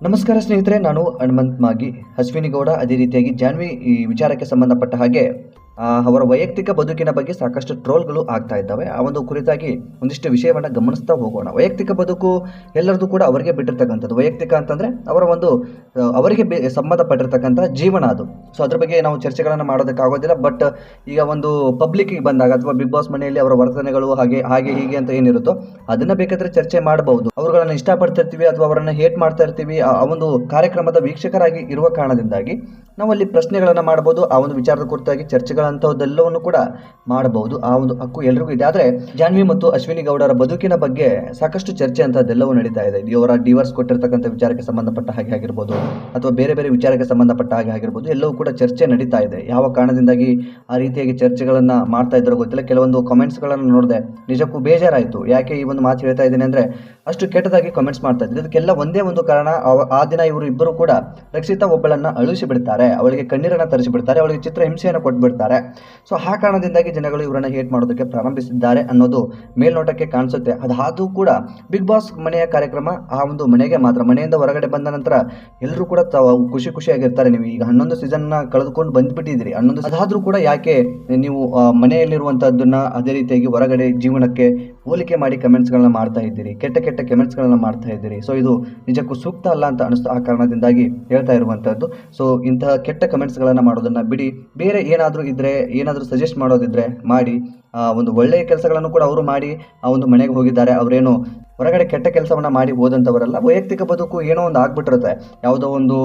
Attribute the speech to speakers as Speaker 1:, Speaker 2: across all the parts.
Speaker 1: ನಮಸ್ಕಾರ ಸ್ನೇಹಿತರೆ ನಾನು ಹನುಮಂತ್ ಮಾಗಿ. ಅಶ್ವಿನಿ ಗೌಡ ಅದೇ ರೀತಿಯಾಗಿ ಜಾನ್ವಿ ಈ ವಿಚಾರಕ್ಕೆ ಸಂಬಂಧಪಟ್ಟ ಹಾಗೆ ಅವರ ವೈಯಕ್ತಿಕ ಬದುಕಿನ ಬಗ್ಗೆ ಸಾಕಷ್ಟು ಟ್ರೋಲ್ಗಳು ಆಗ್ತಾ ಇದ್ದಾವೆ. ಆ ಒಂದು ಕುರಿತಾಗಿ ಒಂದಿಷ್ಟು ವಿಷಯವನ್ನು ಗಮನಿಸ್ತಾ ಹೋಗೋಣ. ವೈಯಕ್ತಿಕ ಬದುಕು ಎಲ್ಲರದು ಕೂಡ ಅವರಿಗೆ ಬಿಟ್ಟಿರ್ತಕ್ಕಂಥದ್ದು. ವೈಯಕ್ತಿಕ ಅಂತಂದರೆ ಅವರ ಒಂದು ಅವರಿಗೆ ಸಂಬಂಧಪಟ್ಟಿರ್ತಕ್ಕಂಥ ಜೀವನ ಅದು. ಸೊ ಅದ್ರ ಬಗ್ಗೆ ನಾವು ಚರ್ಚೆಗಳನ್ನು ಮಾಡೋದಕ್ಕಾಗೋದಿಲ್ಲ. ಬಟ್ ಈಗ ಒಂದು ಪಬ್ಲಿಕ್ಗೆ ಬಂದಾಗ ಅಥವಾ ಬಿಗ್ ಬಾಸ್ ಮನೆಯಲ್ಲಿ ಅವರ ವರ್ತನೆಗಳು ಹಾಗೆ ಹಾಗೆ, ಹೀಗೆ ಅಂತ ಏನಿರುತ್ತೋ ಅದನ್ನು ಬೇಕಾದರೆ ಚರ್ಚೆ ಮಾಡಬಹುದು. ಅವರುಗಳನ್ನು ಇಷ್ಟಪಡ್ತಿರ್ತೀವಿ ಅಥವಾ ಅವರನ್ನು ಹೇಟ್ ಮಾಡ್ತಾ ಇರ್ತೀವಿ. ಆ ಒಂದು ಕಾರ್ಯಕ್ರಮದ ವೀಕ್ಷಕರಾಗಿ ಇರುವ ಕಾರಣದಿಂದಾಗಿ ನಾವು ಅಲ್ಲಿ ಪ್ರಶ್ನೆಗಳನ್ನು ಮಾಡಬಹುದು ಆ ಒಂದು ವಿಚಾರದ ಕುರಿತಾಗಿ ಚರ್ಚೆಗಳಂಥದ್ದೆಲ್ಲವನ್ನು ಕೂಡ ಮಾಡಬಹುದು. ಆ ಒಂದು ಹಕ್ಕು ಎಲ್ರಿಗೂ ಇದೆ. ಆದ್ರೆ ಜಾನ್ವಿ ಮತ್ತು ಅಶ್ವಿನಿ ಗೌಡರ ಬದುಕಿನ ಬಗ್ಗೆ ಸಾಕಷ್ಟು ಚರ್ಚೆ ಅಂತದ್ದೆಲ್ಲವೂ ನಡೀತಾ ಇದೆ. ಇವರ ಡಿವರ್ಸ್ ಕೊಟ್ಟಿರ್ತಕ್ಕಂಥ ವಿಚಾರಕ್ಕೆ ಸಂಬಂಧಪಟ್ಟ ಹಾಗೆ ಆಗಿರ್ಬೋದು, ಅಥವಾ ಬೇರೆ ಬೇರೆ ವಿಚಾರಕ್ಕೆ ಸಂಬಂಧಪಟ್ಟ ಹಾಗೆ ಆಗಿರ್ಬೋದು, ಎಲ್ಲವೂ ಕೂಡ ಚರ್ಚೆ ನಡೀತಾ ಇದೆ. ಯಾವ ಕಾರಣದಿಂದಾಗಿ ಆ ರೀತಿಯಾಗಿ ಚರ್ಚೆಗಳನ್ನು ಮಾಡ್ತಾ ಇದ್ದಾರೋ ಗೊತ್ತಿಲ್ಲ. ಕೆಲವೊಂದು ಕಾಮೆಂಟ್ಸ್ಗಳನ್ನು ನೋಡಿದೆ ನಿಜಕ್ಕೂ ಬೇಜಾರಾಯಿತು. ಯಾಕೆ ಈ ಒಂದು ಮಾತು ಹೇಳ್ತಾ ಇದ್ದೀನಿ ಅಂದ್ರೆ ಅಷ್ಟು ಕೆಟ್ಟದಾಗಿ ಕಾಮೆಂಟ್ಸ್ ಮಾಡ್ತಾ ಇದ್ದಾರೆ ಇದಕ್ಕೆಲ್ಲ ಒಂದೇ ಒಂದು ಕಾರಣ ಆ ದಿನ ಇವರು ಇಬ್ಬರು ಕೂಡ ರಕ್ಷಿತಾ ಒಬ್ಬಳನ್ನು ಅಳಿಸಿ ಬಿಡ್ತಾರೆ ಅವಳಿಗೆ ಕಣ್ಣೀರನ್ನು ತರಿಸಿಬಿಡ್ತಾರೆ, ಅವಳಿಗೆ ಚಿತ್ರ ಹಿಂಸೆಯನ್ನು ಕೊಟ್ಬಿಡ್ತಾರೆ. ಸೊ ಆ ಕಾರಣದಿಂದಾಗಿ ಜನಗಳು ಇವರನ್ನ ಹೇಟ್ ಮಾಡೋದಕ್ಕೆ ಪ್ರಾರಂಭಿಸಿದ್ದಾರೆ ಅನ್ನೋದು ಮೇಲ್ನೋಟಕ್ಕೆ ಕಾಣಿಸುತ್ತೆ. ಅದಾದ್ರೂ ಕೂಡ ಬಿಗ್ ಬಾಸ್ ಮನೆಯ ಕಾರ್ಯಕ್ರಮ ಆ ಒಂದು ಮನೆಗೆ ಮಾತ್ರ, ಮನೆಯಿಂದ ಹೊರಗಡೆ ಬಂದ ನಂತರ ಎಲ್ಲರೂ ಕೂಡ ಖುಷಿ ಖುಷಿಯಾಗಿರ್ತಾರೆ. ನೀವು ಈಗ ಹನ್ನೊಂದು ಸೀಸನ್ನ ಕಳೆದುಕೊಂಡು ಬಂದ್ಬಿಟ್ಟಿದ್ದೀರಿ. ಹನ್ನೊಂದು ಅದಾದರೂ ಕೂಡ ಯಾಕೆ ನೀವು ಮನೆಯಲ್ಲಿರುವಂಥದ್ದನ್ನ ಅದೇ ರೀತಿಯಾಗಿ ಹೊರಗಡೆ ಜೀವನಕ್ಕೆ ಹೋಲಿಕೆ ಮಾಡಿ ಕಮೆಂಟ್ಸ್ಗಳನ್ನ ಮಾಡ್ತಾ ಇದ್ದೀರಿ, ಕೆಟ್ಟ ಕೆಟ್ಟ ಕಮೆಂಟ್ಸ್ಗಳನ್ನ ಮಾಡ್ತಾ ಇದ್ದೀರಿ. ಸೊ ಇದು ನಿಜಕ್ಕೂ ಸೂಕ್ತ ಅಲ್ಲ ಅಂತ ಅನಿಸ್ತು ಆ ಕಾರಣದಿಂದಾಗಿ ಹೇಳ್ತಾ ಇರುವಂಥದ್ದು ಸೊ ಇಂತಹ ಕೆಟ್ಟ ಕಮೆಂಟ್ಸ್ಗಳನ್ನು ಮಾಡೋದನ್ನ ಬಿಡಿ. ಬೇರೆ ಏನಾದರೂ ಇದ್ದರೆ ಏನಾದರೂ ಸಜೆಸ್ಟ್ ಮಾಡೋದಿದ್ರೆ ಮಾಡಿ ಒಂದು ಒಳ್ಳೆಯ ಕೆಲಸಗಳನ್ನು ಕೂಡ ಅವರು ಮಾಡಿ, ಆ, ಒಂದು ಮನೆಗೆ ಹೋಗಿದ್ದಾರೆ, ಅವರೇನು ಹೊರಗಡೆ ಕೆಟ್ಟ ಕೆಲಸವನ್ನು ಮಾಡಿ ಹೋದಂಥವರಲ್ಲ ವೈಯಕ್ತಿಕ ಬದುಕು ಏನೋ ಒಂದು ಆಗ್ಬಿಟ್ಟಿರುತ್ತೆ. ಯಾವುದೋ ಒಂದು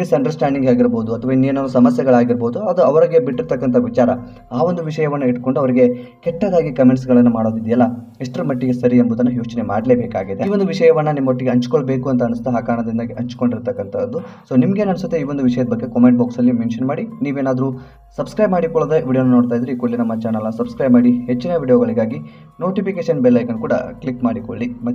Speaker 1: ಮಿಸ್ಅಂಡರ್ಸ್ಟ್ಯಾಂಡಿಂಗ್ ಆಗಿರ್ಬೋದು ಅಥವಾ ಇನ್ನೇನೋ ಸಮಸ್ಯೆಗಳಾಗಿರ್ಬೋದು, ಅದು ಅವರಿಗೆ ಬಿಟ್ಟಿರ್ತಕ್ಕಂಥ ವಿಚಾರ. ಆ ಒಂದು ವಿಷಯವನ್ನು ಇಟ್ಕೊಂಡು ಅವರಿಗೆ ಕೆಟ್ಟದಾಗಿ ಕಮೆಂಟ್ಸ್ಗಳನ್ನು ಮಾಡೋದಿದೆಯಲ್ಲ, ಎಷ್ಟರ ಮಟ್ಟಿಗೆ ಸರಿ ಎಂಬುದನ್ನು ಯೋಚನೆ ಮಾಡಲೇಬೇಕಾಗಿದೆ. ಈ ಒಂದು ವಿಷಯವನ್ನು ನಿಮ್ಮೊಟ್ಟಿಗೆ ಹಂಚ್ಕೊಳ್ಬೇಕು ಅಂತ ಅನಿಸ್ತಾ ಆ ಕಾರಣದಿಂದ ಹಂಚ್ಕೊಂಡಿರ್ತಕ್ಕಂಥದ್ದು. ಸೊ ನಿಮ್ಗೇನು ಅನಿಸುತ್ತೆ ಈ ಒಂದು ವಿಷಯದ ಬಗ್ಗೆ ಕಾಮೆಂಟ್ ಬಾಕ್ಸಲ್ಲಿ ಮೆನ್ಷನ್ ಮಾಡಿ. ನೀವೇನಾದರೂ ಸಬ್ಸ್ಕ್ರೈಬ್ ಮಾಡಿಕೊಳ್ಳದೆ ವಿಡಿಯೋನ ನೋಡ್ತಾ ಇದ್ರೆ ಕೂಡಲೇ ನಮ್ಮ ಚಾನಲ್ನ ಸಬ್ಸ್ಕ್ರೈಬ್ ಮಾಡಿ. ಹೆಚ್ಚಿನ ವಿಡಿಯೋಗಳಿಗಾಗಿ ನೋಟಿಫಿಕೇಶನ್ ಬೆಲ್ ಐಕನ್ ಕೂಡ ಕ್ಲಿಕ್ ಮಾಡಿಕೊಳ್ಳಿ.